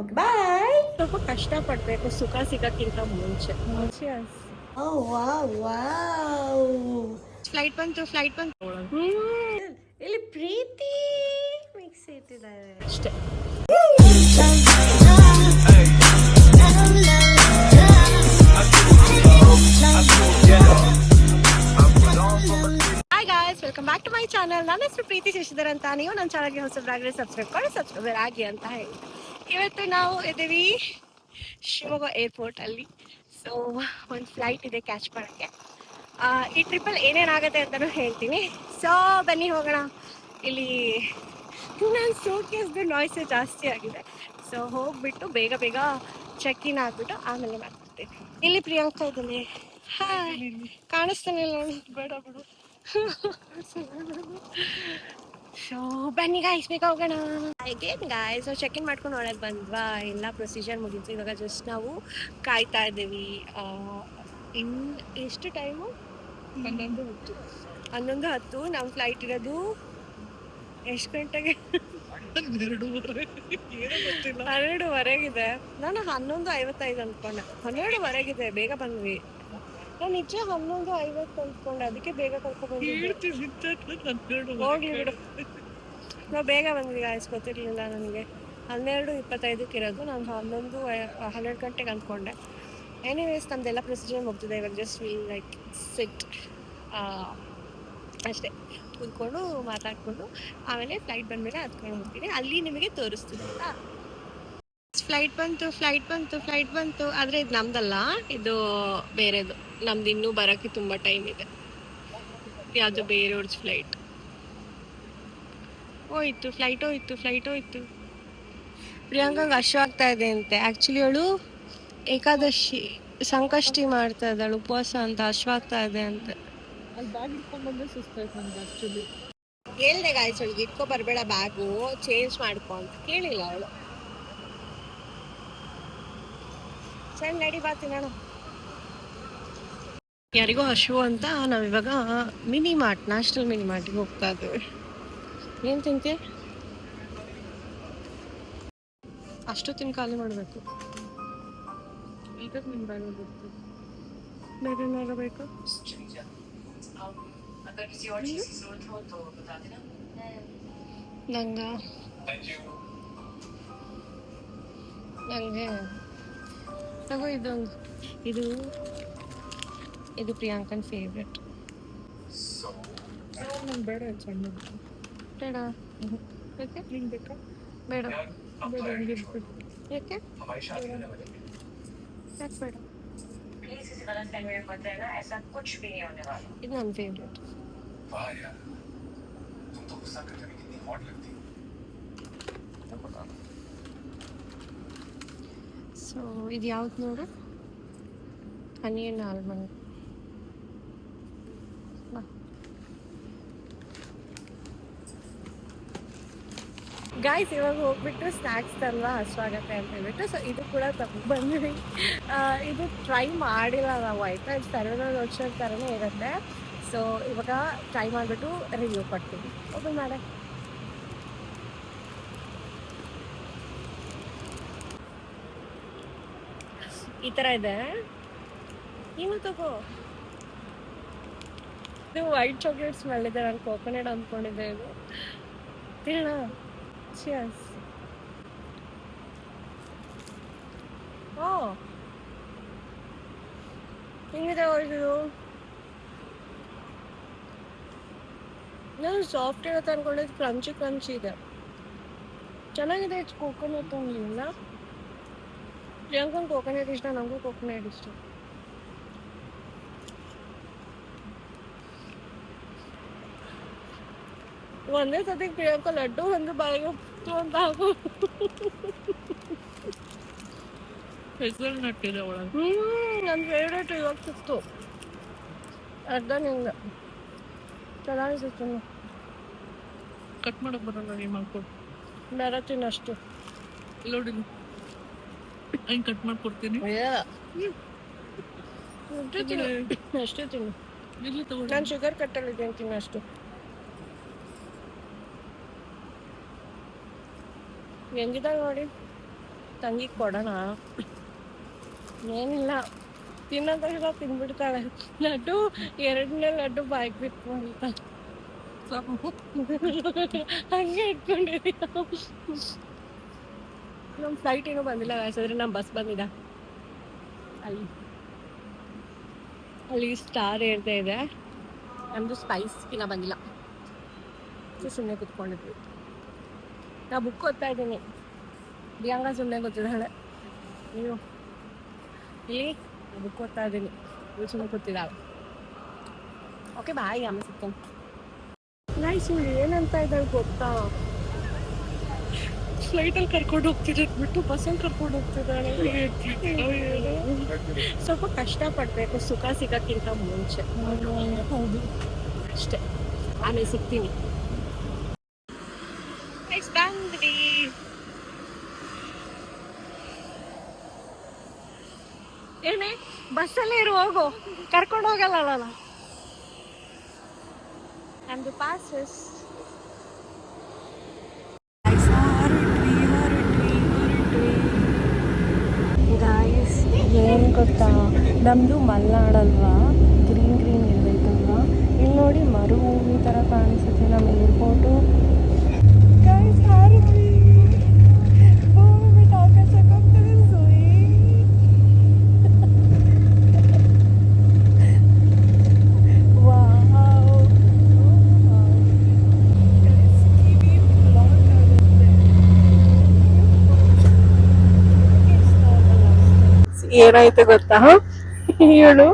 Okay bye ಸ್ವಲ್ಪ ಕಷ್ಟ ಪಡ್ಬೇಕು ಸುಖ ಸಿಗಕ್ಕಿಂತ ಮುಂಚೆ. ಓ ವಾವ್ ವಾವ್ ಫ್ಲೈಟ್ ಬಂತು ಫ್ಲೈಟ್ ಬಂತು. ಇಲ್ಲಿ ಪ್ರೀತಿ ಮಿಕ್ಸ್ ಇಟ್ಟಿದ್ದಾರೆ. ಅಷ್ಟೇ. Hi guys welcome back to my channel ನನ್ನ ಹೆಸರು ಪ್ರೀತಿ ಶಶಿಧರ್ ಅಂತ. ನೀವು ನನ್ನ ಚಾನಲ್ಗೆ ಹೊಸಬ್ರಾಗ್ರೆ ಸಬ್ಸ್ಕ್ರೈಬ್ ಮಾಡಿ ಸಬ್ಸ್ಕ್ರೈಬರ್ ಆಗಿ ಅಂತ ಹೇಳಿ. ಇವತ್ತು ನಾವು ಇದ್ದೀವಿ ಶಿವಮೊಗ್ಗ ಏರ್ಪೋರ್ಟ್ ಅಲ್ಲಿ. ಸೊ ಒಂದು ಫ್ಲೈಟ್ ಇದೆ ಕ್ಯಾಚ್ ಮಾಡೋಕ್ಕೆ. ಈ ಟ್ರಿಪ್ಪಲ್ಲಿ ಏನೇನಾಗುತ್ತೆ ಅಂತಲೂ ಹೇಳ್ತೀನಿ. ಸೊ ಬನ್ನಿ ಹೋಗೋಣ. ಇಲ್ಲಿ ನನ್ನ ಸೋಕೆಸ್ದು ನಾಯ್ಸ್ ನಾಯ್ಸೇ ಜಾಸ್ತಿ ಆಗಿದೆ. ಸೊ ಹೋಗ್ಬಿಟ್ಟು ಬೇಗ ಬೇಗ ಚೆಕ್ ಇನ್ ಆಗ್ಬಿಟ್ಟು ಆಮೇಲೆ ಮಾಡ್ತೀನಿ ಇಲ್ಲಿ ಪ್ರಿಯಾಂಕಾ ಇದ್ದೀನಿ. ಹಾಯ್ ಕಾಣಿಸ್ತಾನೆ ಇಲ್ಲ ಬೇಡ ಬಿಡು. ಸೊ ಬನ್ನಿ ಗೈಸ್ ಬೇಗ ಹೋಗೋಣ. Again guys so check in ಮಾಡ್ಕೊಂಡು ಒಳಗೆ ಬಂದ್ವಾ? ಎಲ್ಲ ಪ್ರೊಸೀಜರ್ ಮುಗೀತು. ಇವಾಗ ಜಸ್ಟ್ ನಾವು ಕಾಯ್ತಾ ಇದ್ದೀವಿ. ಇನ್ ಎಷ್ಟು ಟೈಮು ಹನ್ನೊಂದು ಹತ್ತು. ಹನ್ನೊಂದು ಹತ್ತು. ನಮ್ಮ ಫ್ಲೈಟ್ ಇರೋದು ಎಷ್ಟು ಗಂಟೆಗೆ? ಹನ್ನೆರಡುವರೆಗಿದೆ. ನಾನು ಹನ್ನೊಂದು ಐವತ್ತೈದು ಅಂದ್ಕೊಂಡೆ ಹನ್ನೆರಡುವರೆಗಿದೆ. ಬೇಗ ಬಂದ್ವಿ. ನಾನು ನಿಜ ಹನ್ನೊಂದು ಐವತ್ತು ಅಂದ್ಕೊಂಡೆ. ಅದಕ್ಕೆ ಬೇಗ ಕರ್ಕೊಂಡು ಹೋಗ್ಲಿ ಬಿಡು. ನಾವು ಬೇಗ ಬಂದ್ವಿ ಗಾಯ್ಸ್ ಗೊತ್ತಿರಲಿಲ್ಲ ನನಗೆ. ಹನ್ನೆರಡು ಇಪ್ಪತ್ತೈದಕ್ಕೆ ಇರೋದು ನಾನು ಹನ್ನೊಂದು ಹನ್ನೆರಡು ಗಂಟೆಗೆ ಅಂದ್ಕೊಂಡೆ. ಎನಿವೇಸ್ ನಮ್ದೆಲ್ಲ ಪ್ರೊಸೀಜರ್ ಮುಗ್ದಿದೆ. ಇವಾಗ ಜಸ್ಟ್ ವಿಲ್ ಲೈಕ್ ಸಿಟ್ ಅಷ್ಟೇ. ಕೂತ್ಕೊಂಡು ಮಾತಾಡಿಕೊಂಡು ಆಮೇಲೆ ಫ್ಲೈಟ್ ಬಂದಮೇಲೆ ಹತ್ಕೊಂಡು ಹೋಗ್ತೀನಿ. ಅಲ್ಲಿ ನಿಮಗೆ ತೋರಿಸ್ತೀನಿ ಆಯ್ತಾ? ಫ್ಲೈಟ್ ಬಂತು ಫ್ಲೈಟ್ ಬಂತು ಫ್ಲೈಟ್ ಬಂತು. ಆದರೆ ಇದು ನಮ್ದಲ್ಲ ಇದು ಬೇರೆದು. ನಮ್ದು ಇನ್ನೂ ಬರೋಕ್ಕೆ ತುಂಬ ಟೈಮ್ ಇದೆ. ಯಾವುದು ಬೇರೆಯವ್ರದ್ದು ಫ್ಲೈಟ್ ಹೋಯ್ತು ಫ್ಲೈಟ್ ಹೋಯ್ತು ಫ್ಲೈಟ್ ಹೋಯ್ತು. ಪ್ರಿಯಾಂಕಂಗೆ ಹಶು ಆಗ್ತಾ ಇದೆ ಅಂತೆ. ಆ್ಯಕ್ಚುಲಿ ಅವಳು ಏಕಾದಶಿ ಸಂಕಷ್ಟಿ ಮಾಡ್ತಾ ಇದ್ದಾಳು ಉಪವಾಸ ಅಂತ ಹಶ್ವಾಗ್ತಾ ಇದೆ ಅಂತ. ಹೇಳ್ದೆ ಗಾಯ್ಸ್ ಅವಳಿಗೆ ಇಟ್ಕೊ ಬರಬೇಡ ಬ್ಯಾಗು ಚೇಂಜ್ ಮಾಡ್ಕೊ ಅಂತ. ಕೇಳಿಲ್ಲ ಅವಳು. ಸರಿ ನಡಿ ನಾನು. ಯಾರಿಗೋ ಹಶು ಅಂತ ನಾವಿವಾಗ ಮಿನಿ ಮಾರ್ಟ್ ನ್ಯಾಷನಲ್ ಮಿನಿ ಮಾರ್ಟಿಗೆ ಹೋಗ್ತಾ ಇದ್ದೀವಿ ಏನು ತಿಂತೆ? ಅಷ್ಟು ತಿನ್ ಖಾಲಿ ಮಾಡಬೇಕು. ಈಗ ನಿಮ್ಮ ಬ್ಯಾಗ್ ಗೊತ್ತು ಬೇರೆ ಏನಾದ್ರು ಬೇಕು ನಂಗ ನಂಗೆ ತಗೋ ಇದು. ಇದು ಇದು ಪ್ರಿಯಾಂಕನ್ ಫೇವ್ರೆಟ್ ನಂಗೆ ಬೇಡ ಇದು ಬೇಡ? ಯಾಕೆ? ನಿಂಗೆ ಬೇಕಾ? ಬೇಡ. ಬೇಡ ಹಂಗೆ ಇಟ್ಬಿಡು ಯಾಕೆ? ಯಾಕೆ ಬೇಡ? ಇದು ನನ್ನ ಫೇವ್ರೆಟ್ ಸೊ, ಇದು ಯಾವ್ದು ನೋಡು? And almond. ಗಾಯ್ಸ್ ಇವಾಗ ಹೋಗ್ಬಿಟ್ಟು ಸ್ನ್ಯಾಕ್ಸ್ ತಲ್ವಾ? ಹಸುವಾಗತ್ತೆ ಅಂತ ಹೇಳ್ಬಿಟ್ಟು. ಸೊ ಇದು ಕೂಡ ತಗೊಂಡು ಬಂದ್ವಿ. ಇದು ಟ್ರೈ ಮಾಡಿಲ್ಲ ನಾವು. ಆಯ್ತಾ ಇದು ಸರ್ವರ ರೋಡ್ಶೋ ಥರನೇ ಇರುತ್ತೆ. ಸೊ ಇವಾಗ ಟ್ರೈ ಮಾಡಿಬಿಟ್ಟು ರಿವ್ಯೂ ಕೊಡ್ತೀವಿ ಓಪನ್ ಮಾಡ ಈ ಥರ ಇದೆ. ನೀನು ತಗೋ. ಇದು ವೈಟ್ ಚಾಕ್ಲೇಟ್ ಸ್ಮೆಲ್ ಇದೆ ನಾನು ಕೋಕೋನೆಟ್ ಅಂದ್ಕೊಂಡಿದ್ದೆ ಇದು. ತಿನ್ನೋಣ ಚಿಯರ್ಸ್ ಓ. ಹೆಂಗಿದೆ ಇದು? ನಾನು ಸಾಫ್ಟ್ ಇರುತ್ತೆ ಅನ್ಕೊಂಡಿದ್ದು ಕ್ರಂಚಿ ಕ್ರಂಚಿ ಇದೆ. ಚೆನ್ನಾಗಿದೆ ಇಟ್ಸ್ ಕೋಕೋನಟ್ ಇಷ್ಟ ನನಗೂ ಕೋಕೋನಟ್ ಇಷ್ಟ ಒಂದೇ ಸತಿ ಪ್ರಿಯಾಂಕ ಲಡ್ಡು ಒಂದು ಬಾಯಿಗೆ ಹೋಗ್ತು ಅಂತ ಹಾಕು ಹೆಸರು ನಟ್ಟಿದೆ ಒಳಗೆ ಹ್ಮ್ ನನ್ನ ಫೇವ್ರೇಟ್ ಇವಾಗ ಸಿಕ್ತು ಅರ್ಧ ನಿಂಗೆ ಚೆನ್ನಾಗಿತ್ತು ಕಟ್ ಮಾಡಕ್ ಬರಲ್ಲ ನೀವು ಮಾಡ್ಕೊಡು ಬೇರೆ ತಿನ್ನಷ್ಟು ನೋಡಿ ಹಂಗೆ ಕಟ್ ಮಾಡ್ಕೊಡ್ತೀನಿ. ಅಷ್ಟೇ ತಿನ್ನು. ಅಷ್ಟೇ ತಿನ್ನು. ಇಲ್ಲಿ ತಗೊಂಡು ನಾನು ಶುಗರ್ ಕಟ್ಟಲ್ಲಿದ್ದೇನೆ ತಿನ್ನಷ್ಟು ಹೆಂಗಿದಾಗ ನೋಡಿ? ತಂಗಿಗೆ ಕೊಡೋಣ. ಏನಿಲ್ಲ. ತಿನ್ನೋದಾಗ ತಿನ್ಬಿಡ್ತಾಳೆ. ಲಡ್ಡು ಎರಡನೇ ಲಡ್ಡು ಬಾಯ್ಗೆ ಬಿತ್ತು ಅಂತ. ಹಂಗೆ ಇಟ್ಕೊಂಡಿದ್ದೀಯ ನಮ್ಮ ಫ್ಲೈಟ್ ಏನೂ ಬಂದಿಲ್ಲ ಗಾಯ್ಸಿದ್ರೆ ನಮ್ಮ ಬಸ್ ಬಂದಿದೆ. ಅಲ್ಲಿ. ಅಲ್ಲಿ ಸ್ಟಾರ್ ಹೇಳ್ತಾ ಇದೆ. ನಮ್ಮದು ಸ್ಪೈಸ್ ಇನ್ನೂ ಬಂದಿಲ್ಲ. ಸೊ ಸುಮ್ಮನೆ ಕುತ್ಕೊಂಡಿದ್ವಿ. ನಾ ಬುಕ್ ಓದ್ತಾ ಇದ್ದೀನಿ. ಪ್ರಿಯಾಂಗ ಸುಮ್ಮನೆ ಗೊತ್ತಿದ್ದಾಳೆ ನೀವು ಇಲ್ಲಿ ಬುಕ್ ಓದ್ತಾ ಇದ್ದೀನಿ. ಇವ್ರು ಸುಮ್ಮನೆ ಕೂತಿದ್ದಾಳೆ. ಓಕೆ ಬಾಯ್ ಆಮೇಲೆ ಸಿಗ್ತೀನಿ. ಸುಮ್ಮನೆ ಏನಂತ ಇದ್ದಾಳೆ ಗೊತ್ತಾ? ಫ್ಲೈಟಲ್ಲಿ ಕರ್ಕೊಂಡು ಹೋಗ್ತಿದ್ದು. ಬಿಟ್ಟು ಬಸ್ಸಲ್ಲಿ ಕರ್ಕೊಂಡು ಹೋಗ್ತಿದ್ದಾಳೆ. ಸ್ವಲ್ಪ ಕಷ್ಟಪಡಬೇಕು. ಸುಖ ಸಿಗೋಕ್ಕಿಂತ ಮುಂಚೆ. ಹೌದು. ಅಷ್ಟೇ. ಆಮೇಲೆ ಸಿಗ್ತೀನಿ. ಬಂದ್ರಿ. ಏನೇ ಬಸ್ಸಲ್ಲೇ ಇರು ಹೋಗು. ಕರ್ಕೊಂಡು ಹೋಗಲ್ಲ ನಮ್ದು ಪಾಸಸ್ ಗಾಯಸ್ ಏನು ಗೊತ್ತಾ? ನಮ್ಮದು ಮಲೆನಾಡಲ್ವಾ? Green green ಇರಬೇಕಲ್ವಾ? ಇಲ್ಲಿ ನೋಡಿ ಮರುಭೂಮಿ ಥರ ಕಾಣಿಸುತ್ತೆ ನಮ್ಮ ಏರ್ಪೋರ್ಟು ಏನಾಯ್ತು ಗೊತ್ತಾ? ಇವಳು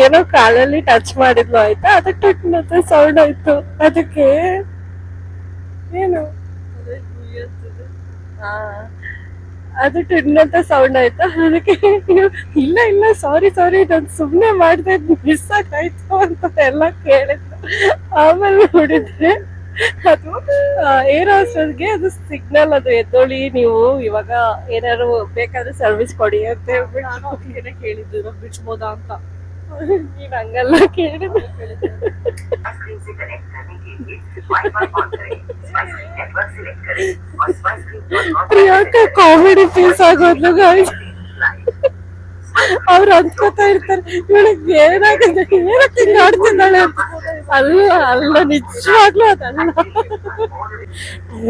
ಏನೋ ಕಾಲಲ್ಲಿ ಟಚ್ ಮಾಡಿದ್ಲು ಆಯ್ತಾ? ಅದಕ್ಕೆ ಮತ್ತೆ ಸೌಂಡ್ ಆಯ್ತು. ಅದಕ್ಕೆ ಏನು? ಅದು ಟಿಂಡಂತ ಸೌಂಡ್ ಆಯ್ತಾ? ಅದಕ್ಕೆ ಇಲ್ಲ ಇಲ್ಲ ಸಾರಿ ಸಾರಿ ನಾನು ಸುಮ್ಮನೆ ಮಾಡಿದೆ ಮಿಸ್ ಆಗಾಯ್ತು ಅಂತ ಎಲ್ಲ ಕೇಳಿದ್ರು ಆಮೇಲೆ ನೋಡಿದ್ರೆ ಅದು ಏರ್ ಹಾಸ್ಟೆಲ್ಗೆ ಅದು ಸಿಗ್ನಲ್ ಅದು ಎದ್ದೊಳಿ, ನೀವು ಇವಾಗ ಏನಾದ್ರು ಬೇಕಾದ್ರೆ ಸರ್ವಿಸ್ ಕೊಡಿ ಅಂತ ಹೇಳ್ಬಿಟ್ಟು ಕೇಳಿದ್ರು ಬಿಡ್ಬೋದಾ ಅಂತ. ನೀನ್ ಹಂಗಲ್ಲ ಕೇಳಿ. ಪ್ರಿಯಾಂಕಾ ಕಾಮಿಡಿ ಪೀಸ್ ಆಗೋದ್ಲು ಗಾಯ್ಸ್ ಅವ್ರು ಅನ್ಕೋತಾ ಇರ್ತಾರೆ ಇವಳಿಗೆ ಏನಾಗಿದೆ? ಏನಕ್ಕೆ ನೋಡ್ತಿದ್ದಾಳೆ ಅಂತ. ಅಲ್ಲ ಅಲ್ಲ ನಿಜವಾಗ್ಲೂ ಅದಲ್ಲ.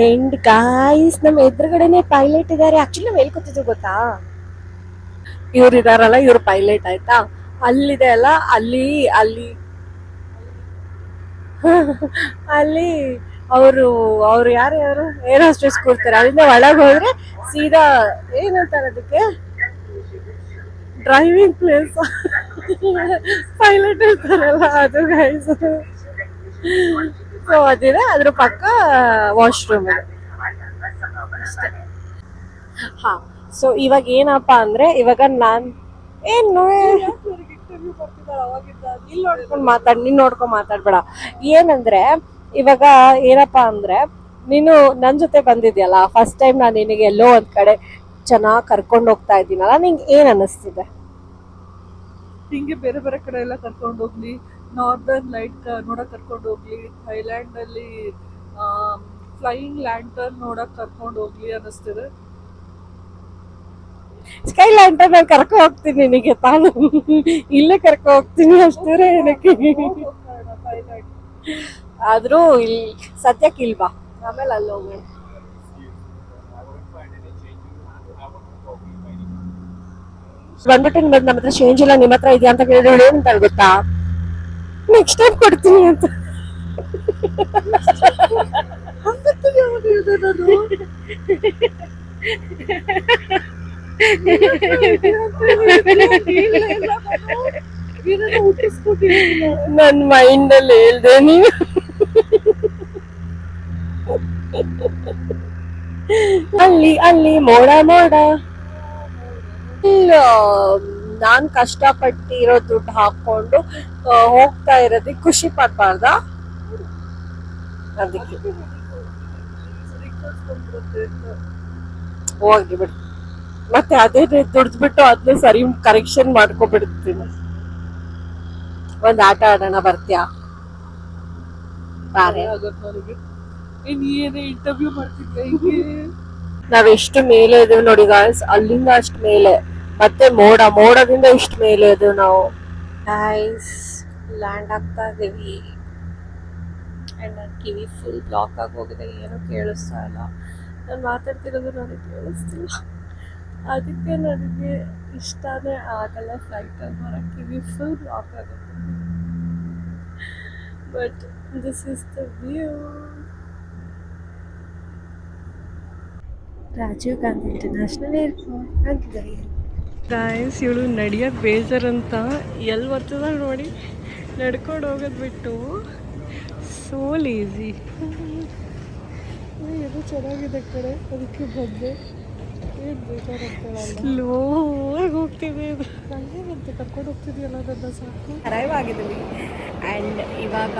ಅಂಡ್ ಗಾಯ್ಸ್ ನಮ್ಮ ಎದುರುಗಡೆನೆ ಪೈಲಟ್ ಇದಾರೆ. ಆಕ್ಚುಲಿ ನಾವು ಹೇಳ್ಕೊತಿದ್ವಿ ಗೊತ್ತಾ? ಇವ್ರು ಇದಾರಲ್ಲ ಇವ್ರು ಪೈಲಟ್ ಆಯ್ತಾ? ಅಲ್ಲಿದೆ ಅಲ್ಲ ಅಲ್ಲಿ ಅಲ್ಲಿ. ಅಲ್ಲಿ ಅವರು ಅವ್ರು ಯಾರು ಯಾರು? ಏರ್ ಹೋಸ್ಟೆಸ್ ಕೂರ್ತಾರೆ. ಅಲ್ಲಿಂದ ಒಳಗೆ ಹೋದ್ರೆ ಸೀದಾ ಏನಂತಾರೆ ಅದಕ್ಕೆ? ಡ್ರೈವಿಂಗ್ ಪ್ಲೇಸ್ ಪೈಲಟ್ ಇರ್ತಾರಲ್ಲ, ಅದು ಗೈಸ್ ಸೊ ಅದಿದೆ ಅದ್ರ ಪಕ್ಕ ವಾಶ್ರೂಮ್ ಇದೆ ಹಾ ಸೊ ಇವಾಗ ಏನಪ್ಪಾ ಅಂದ್ರೆ, ಇವಾಗ ನಾನ್, ಏನು? ಇಲ್ಲಿ ನೋಡ್ಕೊಂಡು ಮಾತಾಡ್, ನೀನ್ ನೋಡ್ಕೊಂಡ್ ಮಾತಾಡ್ಬೇಡ. ಏನಂದ್ರೆ, ಇವಾಗ ಏನಪ್ಪಾ ಅಂದ್ರೆ, ನೀನು ನನ್ ಜೊತೆ ಬಂದಿದ್ಯಲ್ಲ ಫಸ್ಟ್ ಟೈಮ್ ನಾನು ನಿನಗೆ ಎಲ್ಲೋ ಒಂದ್ ಕಡೆ ಚೆನ್ನಾಗ್ ಕರ್ಕೊಂಡು ಹೋಗ್ತಾ ಇದ್ದೀನಲ್ಲ ನಿಂಗೆ ಏನ್ ಅನ್ನಿಸ್ತಿದೆ ಹಿಂಗೆ ಬೇರೆ ಬೇರೆ ಕಡೆ ಎಲ್ಲ ಕರ್ಕೊಂಡು ಹೋಗ್ಲಿ ನಾರ್ದರ್ನ್ ಲೈಟ್ ನೋಡಕ್ ಕರ್ಕೊಂಡು ಹೋಗ್ಲಿ ಥೈಲ್ಯಾಂಡ್ ಅಲ್ಲಿ ಫ್ಲೈಯಿಂಗ್ ಲ್ಯಾಂಟರ್ನ್ ನೋಡಕ್ ಕರ್ಕೊಂಡು ಹೋಗ್ಲಿ ಅನ್ನಿಸ್ತಿದೆ ಸ್ಕೈ ಲ್ಯಾಂಡರ್ ನಾನು ಕರ್ಕೊ ಹೋಗ್ತೀನಿ ನಿನಗೆ ತಾನು. ಇಲ್ಲೇ ಕರ್ಕೊ ಹೋಗ್ತೀನಿ ಅಷ್ಟೇ ಏನಕ್ಕೆ? ಆದರೂ ಆದ್ರೂ ಇಲ್ಲಿ ಸದ್ಯಕ್ಕೆ ಇಲ್ವಾ? ಆಮೇಲೆ ಅಲ್ಲಿ ಹೋಗೋಣ ಬಂದ್ಬಿಟ್ಟು ನಿಮ್ಮ ನಮ್ಮ ಹತ್ರ ಚೇಂಜ್ ಇಲ್ಲ ನಿಮ್ಮ ಹತ್ರ ಇದೆಯಾ ಅಂತ ಕೇಳಿದ್ರೆ ಏನಂತ ಗೊತ್ತಾ? ನೆಕ್ಸ್ಟ್ ಟೈಮ್ ಕೊಡ್ತೀನಿ ಅಂತ. ನನ್ ಮೈಂಡ್ ಅಲ್ಲಿ ಹೇಳ್ದೆ ನೀವು ಅಲ್ಲಿ ಅಲ್ಲಿ ಮೋಡ ಮೋಡ. ನಾನ್ ಕಷ್ಟಪಟ್ಟಿರೋ ದುಡ್ಡು ಹಾಕೊಂಡು ಹೋಗ್ತಾ ಇರೋದಕ್ಕೆ ಖುಷಿ ಪಡ್ಬಾರ್ದ? ಅದಕ್ಕೆ. ಹೋಗಿ ಬಿಡು. ಮತ್ತೆ ಅದೇ ದುಡ್ದು ಬಿಟ್ಟು ಅದನ್ನ ಸರಿ ಕರೆಕ್ಷನ್ ಮಾಡ್ಕೊಬಿಡ್ತೀನಿ. ಒಂದ್ ಆಟ ಆಡೋಣ ಬರ್ತೀಯಾ? ನಾವೆಷ್ಟು ಮೇಲೆ ಇದೀವಿ ನೋಡಿ ಗಾಯ್ಸ್ ಅಲ್ಲಿಂದ ಅಷ್ಟ್ ಮೇಲೆ. ಮತ್ತೆ ಮೋಡ ಮೋಡದಿಂದ ಇಷ್ಟು ಮೇಲೆ ಅದು ನಾವು ನೈಸ್ ಲ್ಯಾಂಡ್ ಆಗ್ತಾ ಇದೀವಿ. ಅಂಡ್ ನನ್ನ ಕಿವಿ ಫುಲ್ ಬ್ಲಾಕ್ ಆಗಿ ಹೋಗಿದೆ. ಏನೂ ಕೇಳಿಸ್ತಾ ಇಲ್ಲ. ನಾನು ಮಾತಾಡ್ತಿರೋದು ನನಗೆ ಕೇಳಿಸ್ತಿಲ್ಲ. ಅದಕ್ಕೆ ನನಗೆ ಇಷ್ಟನೇ ಆಗಲ್ಲ ಫ್ಲೈಟಲ್ಲಿ ಬರೋಕ್ಕೆ ಕಿವಿ ಫುಲ್ ಬ್ಲಾಕ್ ಆಗುತ್ತೆ. But this is the view Rajiv Gandhi international airport ಅಂತಿದ್ದಾರೆ ಗಾಯಸ್ ಇವಳು ನಡಿಯೋಕ್ಕೆ ಬೇಜಾರಂತ ಎಲ್ಲಿ ಬರ್ತದ ನೋಡಿ ನಡ್ಕೊಂಡು ಹೋಗೋದು ಬಿಟ್ಟು ಸೋ ಲೇಸಿ ಇದು ಚೆನ್ನಾಗಿದೆ ಕಡೆ ಅದಕ್ಕೆ ಬಂದೆ ಸ್ಲೋ ಆಗಿ ಹೋಗ್ತಿದೆ ಇದು. ನನಗೆ ಮತ್ತೆ ಕರ್ಕೊಂಡು ಹೋಗ್ತಿದ್ಯಲ್ಲ ನನ್ನ ಸಾಕು? ಅರೈವ್ ಆಗಿದ್ದೀವಿ ಆ್ಯಂಡ್ ಇವಾಗ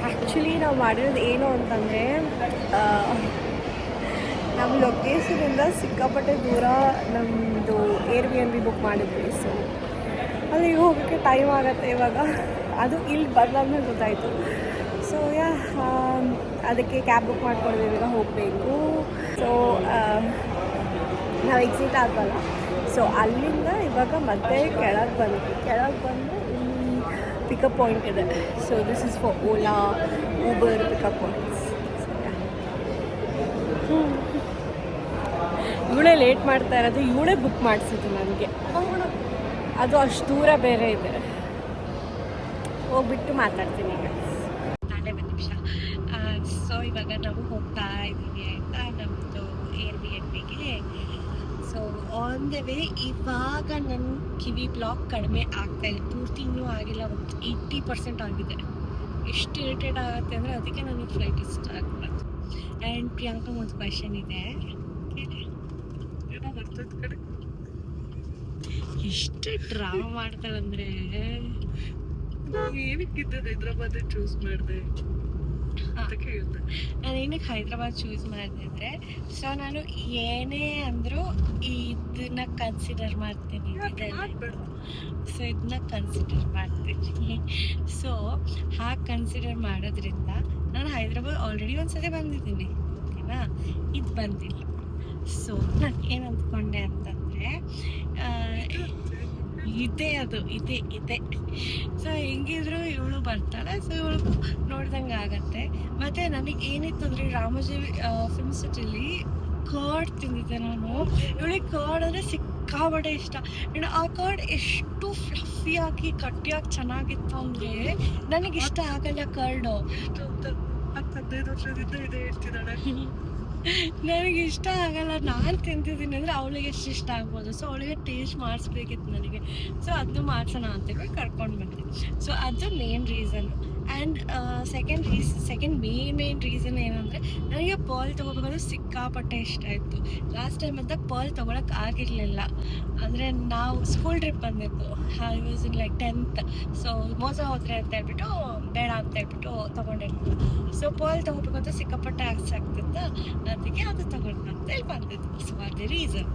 ಆ್ಯಕ್ಚುಲಿ ನಾವು ಮಾಡಿರೋದು ಏನು ಅಂತಂದರೆ ನಮ್ಮ ಲೊಕೇಶನಿಂದ ಸಿಕ್ಕಾಪಟ್ಟೆ ದೂರ ನಮ್ಮದು air B N B book ಮಾಡಿದ್ವಿ ಸೊ ಅಲ್ಲಿಗೆ ಹೋಗೋಕ್ಕೆ ಟೈಮ್ ಆಗುತ್ತೆ ಇವಾಗ. ಅದು ಇಲ್ಲಿ ಬಂದಾದ್ಮೇಲೆ ಗೊತ್ತಾಯಿತು. ಸೊ ಯಾ ಅದಕ್ಕೆ ಕ್ಯಾಬ್ ಬುಕ್ ಮಾಡ್ಕೊಂಡಿದ್ದೀವಿ ಇವಾಗ ಹೋಗಬೇಕು. ಸೊ ನಾವು ಎಕ್ಸಿಟ್ ಆಗಲ್ಲ ಸೊ ಅಲ್ಲಿಂದ ಇವಾಗ ಮತ್ತೆ ಕೆಳಗೆ ಬಂದ್ವಿ. ಕೆಳಗೆ ಬಂದು ಪಿಕಪ್ ಪಾಯಿಂಟ್ ಇದೆ. So this is for Ola Uber pickup points ಇವಳೇ ಲೇಟ್ ಮಾಡ್ತಾ ಇರೋದು, ಇವಳೇ ಬುಕ್ ಮಾಡಿಸಿದ್ದು ನನಗೆ. ಅದು ಅಷ್ಟು ದೂರ ಬೇರೆ ಇದೆ. ಹೋಗ್ಬಿಟ್ಟು ಮಾತಾಡ್ತೀನಿ ನಾಳೆ ಒಂದು ನಿಮಿಷ. ಸೊ ಇವಾಗ ನಾವು ಹೋಗ್ತಾ ಇದ್ದೀವಿ ಆಯಿತಾ ನಮ್ಮದು ಏರ್ ಬಿ ಎನ್ ಬಿಗೆ ಸೊ ಆನ್ ದ ವೇ ಇವಾಗ ನನ್ನ ಕಿವಿ ಬ್ಲಾಕ್ ಕಡಿಮೆ ಆಗ್ತಾ ಇದೆ. ಪೂರ್ತಿ ಇನ್ನೂ ಆಗಿಲ್ಲ, ಒಂದು ಏಯ್ಟಿ ಪರ್ಸೆಂಟ್ ಆಗಿದೆ. ಎಷ್ಟು ಇರಿಟೇಟ್ ಆಗುತ್ತೆ ಅಂದರೆ ಅದಕ್ಕೆ ನನಗೆ ಫ್ಲೈಟ್ ಇಷ್ಟ ಆಗ್ಬಾರ್ದು. ಆ್ಯಂಡ್ ಪ್ರಿಯಾಂಕಾ ಒಂದು ಕ್ವೆಶನ್ ಇದೆ ಕೇಳಿ ಏನೋ ಬರ್ತೈತೆ ಕಡೆ ಎಷ್ಟು ಡ್ರಾಮಾ ಮಾಡ್ತಾಳಂದ್ರೆ? ಏನಕ್ಕಿದ್ದದ್ದು ಹೈದ್ರಾಬಾದ್ ಚೂಸ್ ಮಾಡಿದೆ? ನಾನು ಏನಕ್ಕೆ ಹೈದ್ರಾಬಾದ್ ಚೂಸ್ ಮಾಡಿದೆ ಅಂದರೆ ಸೊ ನಾನು ಏನೇ ಅಂದರೂ ಇದನ್ನ ಕನ್ಸಿಡರ್ ಮಾಡ್ತೀನಿ ಸೊ ಇದನ್ನ ಕನ್ಸಿಡರ್ ಮಾಡ್ತೀನಿ. ಸೊ ಹಾಗೆ ಕನ್ಸಿಡರ್ ಮಾಡೋದ್ರಿಂದ ನಾನು ಹೈದ್ರಾಬಾದ್ ಆಲ್ರೆಡಿ ಒಂದ್ಸತಿ ಬಂದಿದ್ದೀನಿ ಓಕೆನಾ ಇದು ಬಂದಿಲ್ಲ. ಸೊ ನಾನು ಏನು ಅಂದ್ಕೊಂಡೆ ಅಂತಂದರೆ ಇದೆ ಅದು ಇದೆ ಇದೆ. ಸೊ ಹೆಂಗಿದ್ರು ಇವಳು ಬರ್ತಾಳೆ ಸೊ ಇವಳು ನೋಡ್ದಂಗೆ ಆಗತ್ತೆ. ಮತ್ತೆ ನನಗೆ ಏನಿತ್ತು ಅಂದರೆ ರಾಮೋಜಿ ಫಿಲ್ಮ್ ಸಿಟಿಲಿ ಕಾರ್ಡ್ ತಿಂದಿದ್ದೆ ನಾನು. ಇವಳಿಗೆ ಕರ್ಡ್ ಅಂದರೆ ಸಿಕ್ಕಾಬಡೆ ಇಷ್ಟ. ಇನ್ನು ಆ ಕಾರ್ಡ್ ಎಷ್ಟು ಫ್ಲಫಿಯಾಗಿ ಕಟ್ಟಿಯಾಗಿ ಚೆನ್ನಾಗಿತ್ತು ಅಂದರೆ ನನಗಿಷ್ಟ ಇಷ್ಟ ಆಗಲ್ಲ ಕರ್ಡು ಹದಿನೈದು ವರ್ಷದಿಂದ ಇದೇ ಹೇಳ್ತಿದ್ದಾಳೆ. ನನಗೆ ಇಷ್ಟ ಆಗಲ್ಲ. ನಾನು ತಿಂತಿದ್ದೀನಿ ಅಂದರೆ ಅವಳಿಗೆ ಎಷ್ಟು ಇಷ್ಟ ಆಗ್ಬೋದು. ಸೊ ಅವಳಿಗೆ ಟೇಸ್ಟ್ ಮಾಡಿಸ್ಬೇಕಿತ್ತು ನನಗೆ. ಸೊ ಅದನ್ನು ಮಾಡ್ಸೋಣ ಅಂತೇಳಿ ಕರ್ಕೊಂಡು ಬಂದೆ. ಸೊ ಅದು main reason and second reas second main main reason ಏನಂದರೆ ನನಗೆ ಪರ್ಲ್ ತೊಗೋಬೇಕಂದ್ರೆ ಸಿಕ್ಕಾಪಟ್ಟೆ ಇಷ್ಟ ಇತ್ತು ಲಾಸ್ಟ್ ಟೈಮ್ ಅಂತ ಪರ್ಲ್ ತೊಗೊಳಕ್ಕೆ ಆಗಿರಲಿಲ್ಲ. ಅಂದರೆ ನಾವು ಸ್ಕೂಲ್ ಟ್ರಿಪ್ ಬಂದಿತ್ತು I was in like tenth so ಮೋಸ ಹೋದ್ರೆ ಅಂತ ಹೇಳ್ಬಿಟ್ಟು ಬೇಡ ಅಂತ ಹೇಳ್ಬಿಟ್ಟು ತೊಗೊಂಡಿರ್ತು ಸೊ ಪೋಲ್ ತೊಗೋಬೇಕಂತ ಸಿಕ್ಕಾಪಟ್ಟೆ ಆಸೆ ಆಗ್ತಿತ್ತು. ಅದಕ್ಕೆ ಅದು ತಗೊಂಡು ಅಂತ ಹೇಳಿ ಬಂದಿದ್ದು ಸೊ ಅದೇ ರೀಸನ್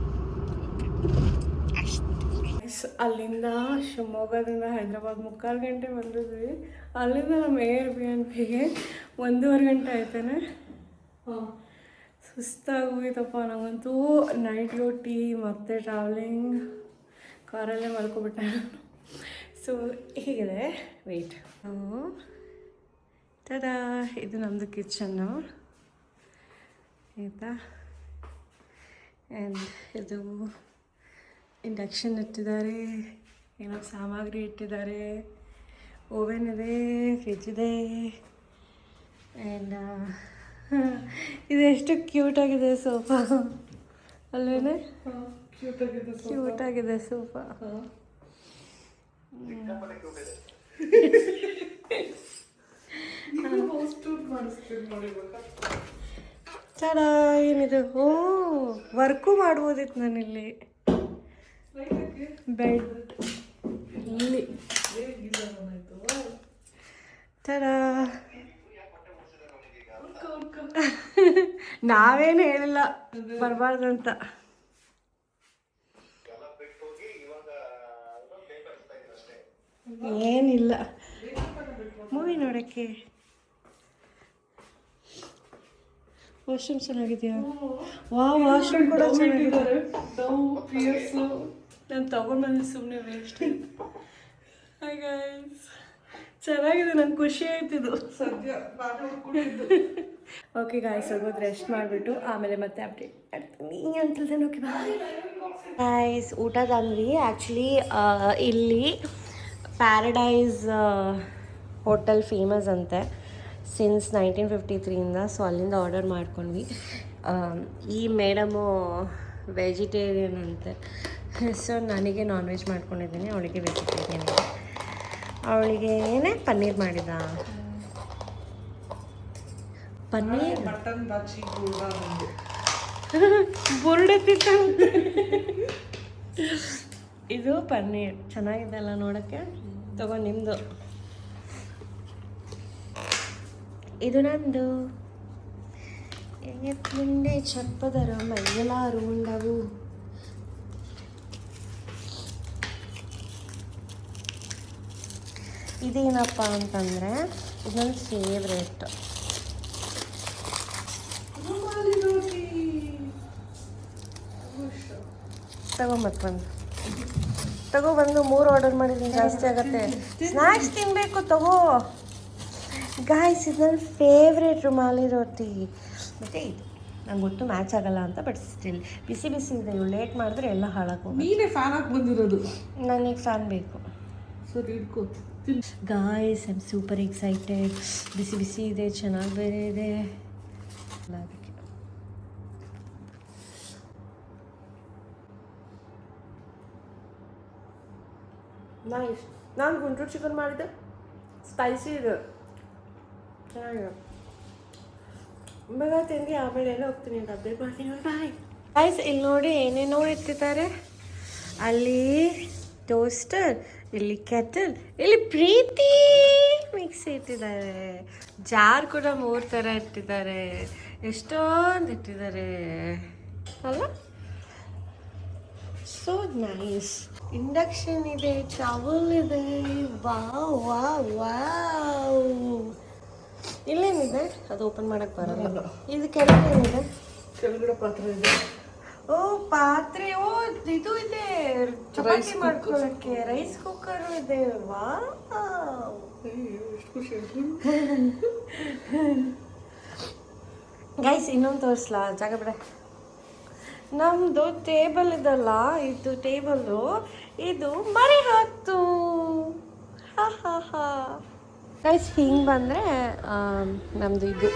ಅಲ್ಲಿಂದ ಶಿವಮೊಗ್ಗದಿಂದ ಹೈದ್ರಾಬಾದ್ ಮುಕ್ಕಾಲು ಗಂಟೆ ಬಂದಿದ್ವಿ. ಅಲ್ಲಿಂದ ನಮ್ಮ ಏರ್ ಬಿ ಎನ್ ಪಿಗೆ ಒಂದೂವರೆ ಗಂಟೆ ಆಯ್ತಾನೆ. ಸುಸ್ತಾಗೋಗಿತ್ತಪ್ಪ ನನಗಂತೂ ನೈಟ್ ಡ್ಯೂಟಿ, ಮತ್ತು ಟ್ರಾವೆಲಿಂಗ್ ಕಾರಲ್ಲೇ ಮಲ್ಕೊಬಿಟ್ಟೆ. ಸೊ ಹೀಗಿದೆ. ವೆಯ್ಟ್ ತದಾ ಇದು ನಮ್ಮದು ಕಿಚನ್ನು. ಆಯಿತಾ? ಆ್ಯಂಡ್ ಇದು ಇಂಡಕ್ಷನ್ ಇಟ್ಟಿದ್ದಾರೆ. ಏನೋ ಸಾಮಗ್ರಿ ಇಟ್ಟಿದ್ದಾರೆ. ಓವೆನ್ ಇದೆ ಫ್ರಿಜ್ ಇದೆ. ಆ್ಯಂಡ್ ಇದು ಎಷ್ಟು ಕ್ಯೂಟಾಗಿದೆ ಸೋಫಾ ಅಲ್ವೇನೆ? ಕ್ಯೂಟ್ ಆಗಿದೆ ಕ್ಯೂಟಾಗಿದೆ ಸೋಫಾ ಮಾಡಿಸ್ತೀನಿ ನೋಡಿ ಇವಾಗ ಚಡ ಏನಿದು? ಓ ವರ್ಕು ಮಾಡ್ಬೋದಿತ್ತು ನಾನಿಲ್ಲಿ. ಬೆಡ್ ಇಲ್ಲಿ. ಚಡ. ನಾವೇನು ಹೇಳಿಲ್ಲ ಬರಬಾರ್ದಂತ. ಏನಿಲ್ಲ. ಮೂವಿ ನೋಡೋಕ್ಕೆ. ವಾಶ್ರೂಮ್ ಚೆನ್ನಾಗಿದೆಯಾ? ವಾ ವಾಶ್ರೂಮ್ ಕೂಡ ಚೆನ್ನಾಗಿದೆ. ನಾನು ತಗೊಂಡ್ಬಂದು ಸುಮ್ಮನೆ ವೇಸ್ಟ್ ಗೈಸ್ ಚೆನ್ನಾಗಿದೆ ನಂಗೆ ಖುಷಿ ಆಯ್ತಿದ್ದು ಸದ್ಯ ಓಕೆ ಗಾಯ್ಸ್ ಸ್ವಲ್ಪ ರೆಸ್ಟ್ ಮಾಡಿಬಿಟ್ಟು ಆಮೇಲೆ ಮತ್ತೆ ಅಪ್ಡೇಟ್ ಮಾಡ್ತೀನಿ. ಅಂತಲ್ದೇನು ಓಕೆ ಬಾಯ್ ಗಾಯ್ಸ್ ಊಟ ತಂದ್ವಿ ಆ್ಯಕ್ಚುಲಿ ಇಲ್ಲಿ ಪ್ಯಾರಡೈಸ್ ಹೋಟೆಲ್ ಫೇಮಸ್ ಅಂತೆ. ಸಿನ್ಸ್ ನೈನ್ಟೀನ್ ಫಿಫ್ಟಿ ತ್ರೀಯಿಂದ ಸೊ ಅಲ್ಲಿಂದ ಆರ್ಡರ್ ಮಾಡ್ಕೊಂಡ್ವಿ. ಈ ಮೇಡಮು ವೆಜಿಟೇರಿಯನ್ ಅಂತೆ. ಸೊ ನನಗೆ ನಾನ್ ವೆಜ್ ಮಾಡ್ಕೊಂಡಿದ್ದೀನಿ ಅವಳಿಗೆ ವೆಜಿಟೇರಿಯನ್ ಅವಳಿಗೆ ಏನೇ ಪನ್ನೀರ್ ಮಾಡಿದ. ಪನ್ನೀರ್? ಬುರುಡೆ ಇದು ಪನ್ನೀರ್. ಚೆನ್ನಾಗಿದೆ ಅಲ್ಲ ನೋಡೋಕ್ಕೆ? ತಗೋ ನಿಮ್ಮದು ಇದು ನಂದು. ಮುಂದೆ ಚಪ್ಪದರ ಮೈಯಲಾರು ಉಂಡವು ಇದೇನಪ್ಪ ಅಂತಂದರೆ ಇದೊಂದು ಫೇವ್ರೇಟ್ ತಗೋ ಮತ್ತೆ ಬಂದು ತಗೋ ಬಂದು ಮೂರು ಆರ್ಡರ್ ಮಾಡಿದ್ದೀನಿ ಜಾಸ್ತಿ ಆಗುತ್ತೆ. ಸ್ನ್ಯಾಕ್ಸ್ ತಿನ್ನಬೇಕು ತಗೋ. ಗಾಯ್ಸ್ ಇದು ನನ್ನ ಫೇವ್ರೇಟ್ ರುಮಾಲಿ ರೋಟಿ ಮತ್ತೆ ಇದು. ನಂಗೆ ಗೊತ್ತು ಮ್ಯಾಚ್ ಆಗಲ್ಲ ಅಂತ ಬಟ್ ಸ್ಟಿಲ್ ಬಿಸಿ ಬಿಸಿ ಇದೆ ಇವು ಲೇಟ್ ಮಾಡಿದ್ರೆ ಎಲ್ಲ ಹಾಳಾಗೋಗಿ ನೀನೇ ಫ್ಯಾನ್ ಹಾಕಿ ಬಂದಿರೋದು. ನನಗೆ ಫ್ಯಾನ್ ಬೇಕು. ಸರಿ ಇಟ್ಕೋ guys guys I'm super excited ಬಿಸಿ ಬಿಸಿ ಇದೆ ಚೆನ್ನಾಗಿ ಬೇರೆ ಇದೆ ಎಲ್ಲ ಅದಕ್ಕೆ ನೈಸ್ ನಾನು ಗುಂಟೂರು ಚಿಕನ್ ಮಾಡಿದ್ದೆ. ಸ್ಪೈಸಿ ಇದೆ. ಚೆನ್ನಾಗಿದೆ. ಬೇಗ ತಿಂದು ಆಮೇಲೆ ಎಲ್ಲ ಹೋಗ್ತೀನಿ ಅಂತ ಅಪ್ಡೇಟ್ ಮಾಡ್ತೀನಿ ಬಾಯ್ ಗೈಸ್ ಇಲ್ಲಿ ನೋಡಿ ಏನೇನೋ ಎತ್ತಿದ್ದಾರೆ ಅಲ್ಲಿ ಟೋಸ್ಟರ್ ಇಲ್ಲಿ ಕೆಟಲ್ ಇಲ್ಲಿ ಪ್ರೀತಿ ಮಿಕ್ಸಿ ಇಟ್ಟಿದ್ದಾರೆ. ಜಾರ್ ಕೂಡ ಮೂರು ಥರ ಇಟ್ಟಿದ್ದಾರೆ. ಎಷ್ಟೊಂದು ಇಟ್ಟಿದ್ದಾರೆ. ಅಲ್ಲ? ಸೊ ನೈಸ್ ಇಂಡಕ್ಷನ್ ಇದೆ ಟವಲ್ ಇದೆ. ವಾವ್ ವಾವ್ ವಾವ್ ಇಲ್ಲೇನಿದೆ? ಅದು ಓಪನ್ ಮಾಡಕ್ ಬರಲ್ಲ. ಇದು ಕೆಳಗೇನಿದೆ? ಕೆಳಗಡೆ ಪಾತ್ರೆ ಇದೆ. ಓ ಪಾತ್ರೆ. ಓ ಇದು ಇದೆ. ಚಪಾತಿ ಮಾಡ್ಕೊಳಕ್ಕೆ ರೈಸ್ ಕುಕ್ಕರ್ ಇದೆ. ವಾ ಗೈಸ್ ಇನ್ನೊಂದು ತೋರಿಸ್ಲಾ? ಜಾಗ ಬಿಡ. ನಮ್ಮದು ಟೇಬಲ್ ಇದಲ್ಲ, ಇದು ಟೇಬಲ್ಲು ಇದು ಮರಿ ಹಾ ಗೈಸ್ ಹಿಂಗೆ ಬಂದರೆ ನಮ್ಮದು ಇದು.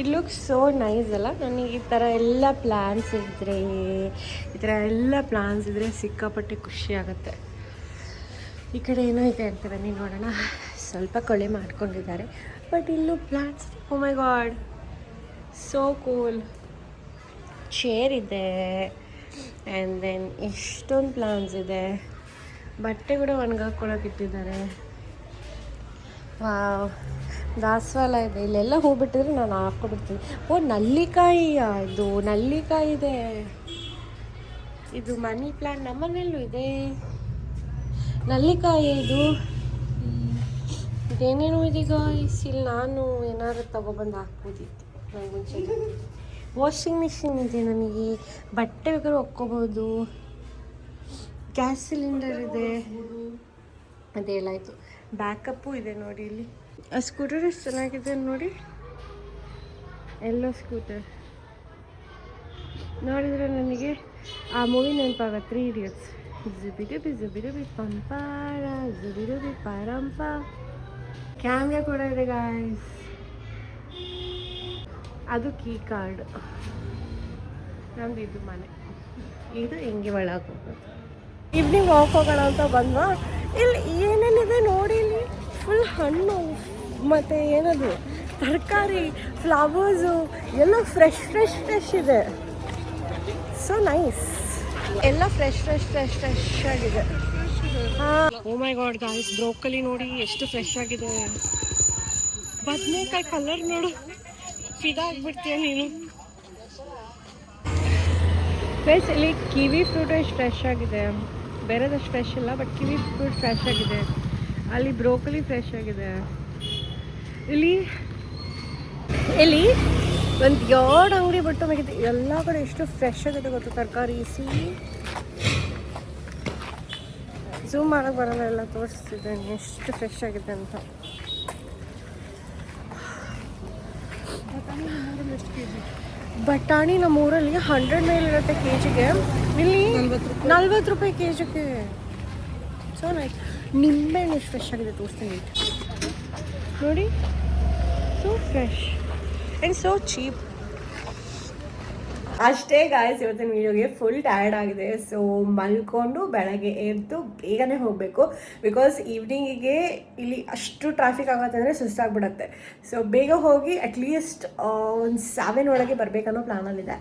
ಇಟ್ ಲುಕ್ ಸೋ ನೈಸ್ ಅಲ್ಲ? ನನಗೆ ಈ ಥರ ಎಲ್ಲ ಪ್ಲ್ಯಾನ್ಸ್ ಇದ್ದರೆ ಈ ಥರ ಎಲ್ಲ ಪ್ಲ್ಯಾನ್ಸ್ ಇದ್ದರೆ ಸಿಕ್ಕಾಪಟ್ಟೆ ಖುಷಿ ಆಗುತ್ತೆ. ಈ ಕಡೆ ಏನೋ ಇದೆ ಅಂತ ಬನ್ನಿ ನೋಡೋಣ. ಸ್ವಲ್ಪ ಕೊಳೆ ಮಾಡ್ಕೊಂಡಿದ್ದಾರೆ. ಬಟ್ ಇಲ್ಲೂ plans my god so cool chair ಇದೆ. ಆ್ಯಂಡ್ ದೆನ್ ಎಷ್ಟೊಂದು ಪ್ಲಾನ್ಸ್ ಇದೆ. ಬಟ್ಟೆ ಕೂಡ ಒಣಗಾಕೊಳಕ್ಕೆ ಇಟ್ಟಿದ್ದಾರೆ. ವಾ ದಾಸವಾಳ ಇದೆ. ಇಲ್ಲೆಲ್ಲ ಹೋಗ್ಬಿಟ್ಟಿದ್ರೆ ನಾನು ಹಾಕ್ಕೊಬಿಡ್ತೀನಿ. ಓ, ನಲ್ಲಿಕಾಯಿ ಇದು ನಲ್ಲಿಕಾಯಿ ಇದೆ. ಇದು ಮನಿ ಪ್ಲಾಂಟ್ ನಮ್ಮನೇಲೂ ಇದೆ. ನಲ್ಲಿಕಾಯಿ ಇದು. ಇದೇನೇನು ಇದೀಗ ಇಲ್ಲಿ ನಾನು ಏನಾದ್ರು ತಗೊಬಂದು ಹಾಕ್ಬೋದಿತ್ತು. ನಂಗೆ ಮುಂಚೆ ವಾಷಿಂಗ್ ಮಿಷಿನ್ ಇದೆ ನಮಗೆ. ಬಟ್ಟೆ ಬೇಕಾದ್ರೆ ಒಕ್ಕೋಬೋದು. ಗ್ಯಾಸ್ ಸಿಲಿಂಡರ್ ಇದೆ. ಅದೆಲ್ಲ ಆಯಿತು. ಬ್ಯಾಕಪ್ಪು ಇದೆ ನೋಡಿ ಇಲ್ಲಿ. ಆ ಸ್ಕೂಟರ್ ಎಷ್ಟು ಚೆನ್ನಾಗಿದೆ ನೋಡಿ. ಎಲ್ಲೋ ಸ್ಕೂಟರ್ ನೋಡಿದರೆ ನನಗೆ ಆ ಮೂವಿ ನೆನಪಾಗತ್ತೆ ತ್ರೀ ಇಡಿಯಟ್ಸ್ ಜುಬಿಡುಬಿ ಜುಬಿಡುಬಿ ಪಂಪಾರ ಜುಬಿಡುಬಿ ಪರಂಪ ಕ್ಯಾಮ್ರಾ ಕೂಡ ಇದೆ ಗಾಯ್ಸ್ ಅದು ಕೀ ಕಾರ್ಡ್ ನಮ್ದು ಇದು ಮನೆ. ಇದು ಹೆಂಗೆ ಒಳಗೆ ಹೋಗೋದು ಈವ್ನಿಂಗ್ ವಾಕ್ ಹೋಗೋಣ ಅಂತ ಬಂದ್ವಾ. ಇಲ್ಲಿ ಏನೇನಿದೆ ನೋಡಿ ಇಲ್ಲಿ. ಫುಲ್ ಹಣ್ಣು ಮತ್ತು ಏನದು? ತರಕಾರಿ ಫ್ಲವರ್ಸು ಎಲ್ಲ ಫ್ರೆಶ್ ಫ್ರೆಶ್ ಫ್ರೆಶ್ ಇದೆ. ಸೊ ನೈಸ್ ಎಲ್ಲ ಫ್ರೆಶ್ ಫ್ರೆಶ್ ಫ್ರೆಶ್ ಫ್ರೆಶ್ ಆಗಿದೆ. Oh my god guys broccoli ನೋಡಿ ಎಷ್ಟು ಫ್ರೆಶ್ ಆಗಿದೆ. ಬದನೆಕಾಯಿ ಕಲರ್ ನೋಡು. ಫಿದಾ ಆಗ್ಬಿಡ್ತೀಯ ನೀನು? ಪ್ಲಸ್ ಇಲ್ಲಿ ಕಿವಿ ಫ್ರೂಟ್ ಎಷ್ಟು ಫ್ರೆಶ್ ಆಗಿದೆ. ಬೇರೆದಷ್ಟು ಫ್ರೆಶ್ ಇಲ್ಲ ಬಟ್ ಕಿವಿ ಫ್ರೂಟ್ ಫ್ರೆಶ್ ಆಗಿದೆ. ಅಲ್ಲಿ ಬ್ರೋಕಲಿ ಫ್ರೆಶ್ ಆಗಿದೆ. ಇಲ್ಲಿ ಇಲ್ಲಿ ಒಂದು ಎರಡು ಅಂಗಡಿ ಬಿಟ್ಟು ಮಗಿದೆ ಎಲ್ಲ ಕಡೆ ಎಷ್ಟು ಫ್ರೆಶ್ ಆಗಿದೆ ಗೊತ್ತು ತರಕಾರಿ, ಸಿ. ಝೂಮ್ ಮಾಡೋಕ್ಕೆ ಬರಲ್ಲ, ಎಲ್ಲ ತೋರಿಸ್ತಿದ್ದೇನೆ. ಎಷ್ಟು ಫ್ರೆಶ್ ಆಗಿದೆ ಅಂತ. ಬಟಾಣಿ ನಮ್ಮ ಊರಲ್ಲಿ ಹಂಡ್ರೆಡ್ ಮೇಲೆ ಇರುತ್ತೆ ಕೆ ಜಿಗೆ ಇಲ್ಲಿ ನಲ್ವತ್ತು ರೂಪಾಯಿ. ಕೆ ಜಿಗೆ ಸೊ ನೈಸ್ ನಿಂಬೆಹಣ್ಣು ಎಷ್ಟು ಫ್ರೆಶ್ ಆಗಿದೆ ತೋರಿಸ್ತೀನಿ ನೋಡಿ. So fresh and so cheap ಅಷ್ಟೇ ಗಾಯಸ್ ಇವತ್ತಿನ ವೀಡಿಯೋಗೆ ಫುಲ್ ಟಯರ್ಡ್ ಆಗಿದೆ. ಸೊ ಮಲ್ಕೊಂಡು ಬೆಳಗ್ಗೆ ಎದ್ದು ಬೇಗನೆ ಹೋಗಬೇಕು. ಬಿಕಾಸ್ ಈವ್ನಿಂಗಿಗೆ ಇಲ್ಲಿ ಅಷ್ಟು ಟ್ರಾಫಿಕ್ ಆಗುತ್ತೆ ಅಂದರೆ ಸುಸ್ತಾಗ್ಬಿಡುತ್ತೆ. ಸೊ ಬೇಗ ಹೋಗಿ ಅಟ್ಲೀಸ್ಟ್ ಒಂದು ಸೆವೆನ್ ಒಳಗೆ ಬರಬೇಕನ್ನೋ ಪ್ಲಾನಲ್ಲಿದೆ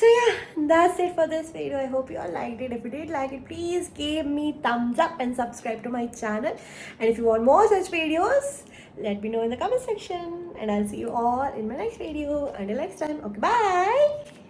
so ya that's it for this video I hope you are like it if did like it please give me thumbs up and subscribe to my channel. And if you want more such videos let me know in the comment section. And i'll see you all in my next video. Until next time. Okay bye